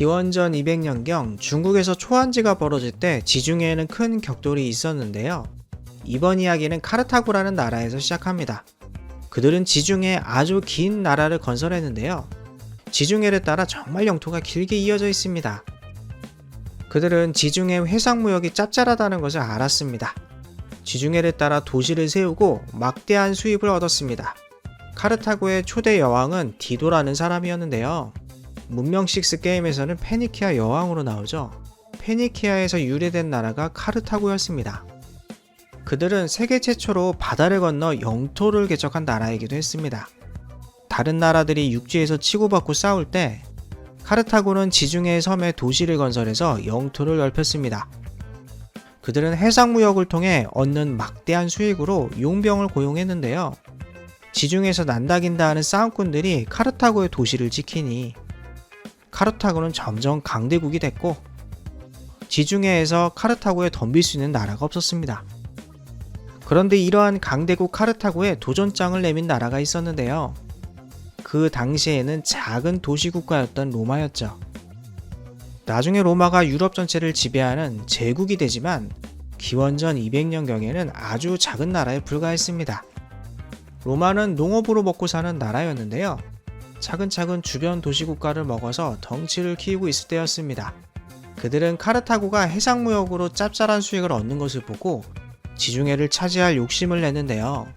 기원전 200년경 중국에서 초한지가 벌어질 때 지중해에는 큰 격돌이 있었는데요. 이번 이야기는 카르타고라는 나라에서 시작합니다. 그들은 지중해 아주 긴 나라를 건설했는데요. 지중해를 따라 정말 영토가 길게 이어져 있습니다. 그들은 지중해 해상무역이 짭짤하다는 것을 알았습니다. 지중해를 따라 도시를 세우고 막대한 수입을 얻었습니다. 카르타고의 초대 여왕은 디도라는 사람이었는데요. 문명 6 게임에서는 페니키아 여왕으로 나오죠. 페니키아에서 유래된 나라가 카르타고였습니다. 그들은 세계 최초로 바다를 건너 영토를 개척한 나라이기도 했습니다. 다른 나라들이 육지에서 치고받고 싸울 때 카르타고는 지중해 섬에 도시를 건설해서 영토를 넓혔습니다. 그들은 해상무역을 통해 얻는 막대한 수익으로 용병을 고용했는데요. 지중해에서 난다긴다 하는 싸움꾼들이 카르타고의 도시를 지키니 카르타고는 점점 강대국이 됐고 지중해에서 카르타고에 덤빌 수 있는 나라가 없었습니다. 그런데 이러한 강대국 카르타고에 도전장을 내민 나라가 있었는데요. 그 당시에는 작은 도시 국가였던 로마였죠. 나중에 로마가 유럽 전체를 지배하는 제국이 되지만 기원전 200년경에는 아주 작은 나라에 불과했습니다. 로마는 농업으로 먹고 사는 나라였는데요. 차근차근 주변 도시국가를 먹어서 덩치를 키우고 있을 때였습니다. 그들은 카르타고가 해상무역으로 짭짤한 수익을 얻는 것을 보고 지중해를 차지할 욕심을 냈는데요.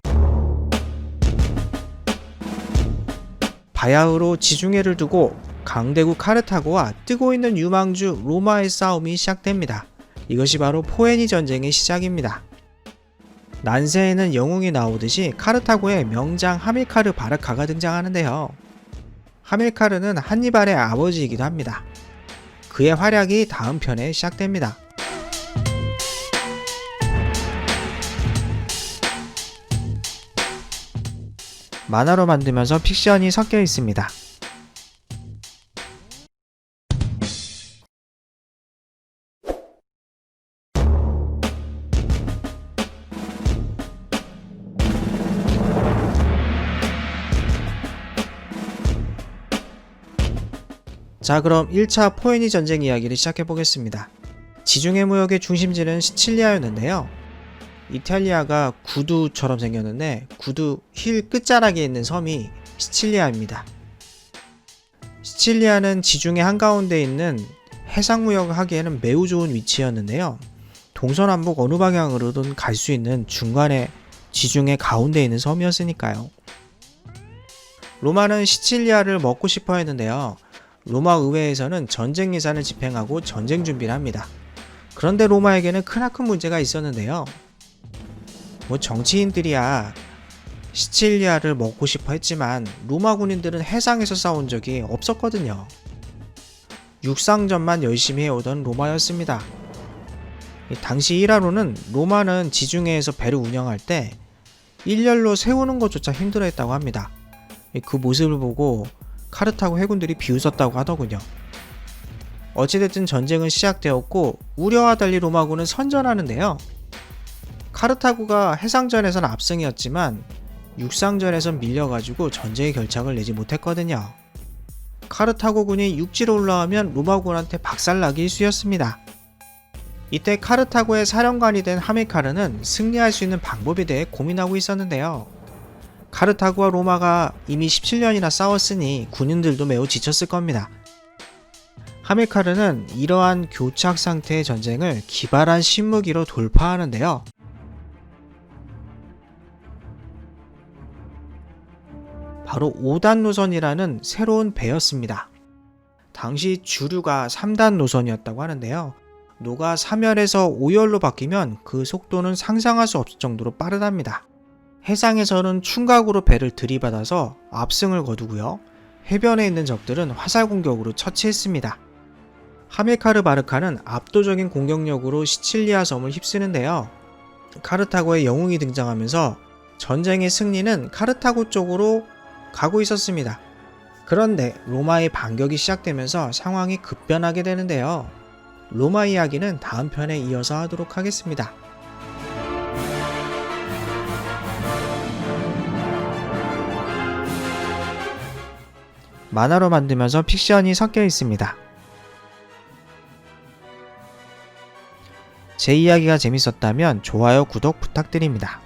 바야흐로 지중해를 두고 강대국 카르타고와 뜨고 있는 유망주 로마의 싸움이 시작됩니다. 이것이 바로 포에니 전쟁의 시작입니다. 난세에는 영웅이 나오듯이 카르타고의 명장 하밀카르 바르카가 등장하는데요. 하밀카르는 한니발의 아버지이기도 합니다. 그의 활약이 다음 편에 시작됩니다. 만화로 만들면서 픽션이 섞여 있습니다. 자, 그럼 1차 포에니 전쟁 이야기를 시작해 보겠습니다. 지중해 무역의 중심지는 시칠리아였는데요. 이탈리아가 구두처럼 생겼는데 구두 힐 끝자락에 있는 섬이 시칠리아입니다. 시칠리아는 지중해 한가운데 있는 해상 무역을 하기에는 매우 좋은 위치였는데요. 동서남북 어느 방향으로든 갈 수 있는 중간에 지중해 가운데 있는 섬이었으니까요. 로마는 시칠리아를 먹고 싶어 했는데요. 로마 의회에서는 전쟁 예산을 집행하고 전쟁 준비를 합니다. 그런데 로마에게는 크나큰 문제가 있었는데요. 뭐 정치인들이야 시칠리아를 먹고 싶어 했지만 로마 군인들은 해상에서 싸운 적이 없었거든요. 육상전만 열심히 해오던 로마였습니다. 당시 일화로는 로마는 지중해에서 배를 운영할 때 일렬로 세우는 것조차 힘들어했다고 합니다. 그 모습을 보고 카르타고 해군들이 비웃었다고 하더군요. 어찌됐든 전쟁은 시작되었고 우려와 달리 로마군은 선전하는데요. 카르타고가 해상전에선 압승이었지만 육상전에선 밀려가지고 전쟁의 결착을 내지 못했거든요. 카르타고군이 육지로 올라오면 로마군한테 박살나기 일쑤였습니다. 이때 카르타고의 사령관이 된 하밀카르는 승리할 수 있는 방법에 대해 고민하고 있었는데요. 카르타고와 로마가 이미 17년이나 싸웠으니 군인들도 매우 지쳤을 겁니다. 하밀카르는 이러한 교착 상태의 전쟁을 기발한 신무기로 돌파하는데요. 바로 5단 노선이라는 새로운 배였습니다. 당시 주류가 3단 노선이었다고 하는데요. 노가 3열에서 5열로 바뀌면 그 속도는 상상할 수 없을 정도로 빠르답니다. 해상에서는 충각으로 배를 들이받아서 압승을 거두고요. 해변에 있는 적들은 화살 공격으로 처치했습니다. 하밀카르 바르카는 압도적인 공격력으로 시칠리아 섬을 휩쓰는데요. 카르타고의 영웅이 등장하면서 전쟁의 승리는 카르타고 쪽으로 가고 있었습니다. 그런데 로마의 반격이 시작되면서 상황이 급변하게 되는데요. 로마 이야기는 다음 편에 이어서 하도록 하겠습니다. 만화로 만들면서 픽션이 섞여 있습니다. 제 이야기가 재밌었다면 좋아요, 구독 부탁드립니다.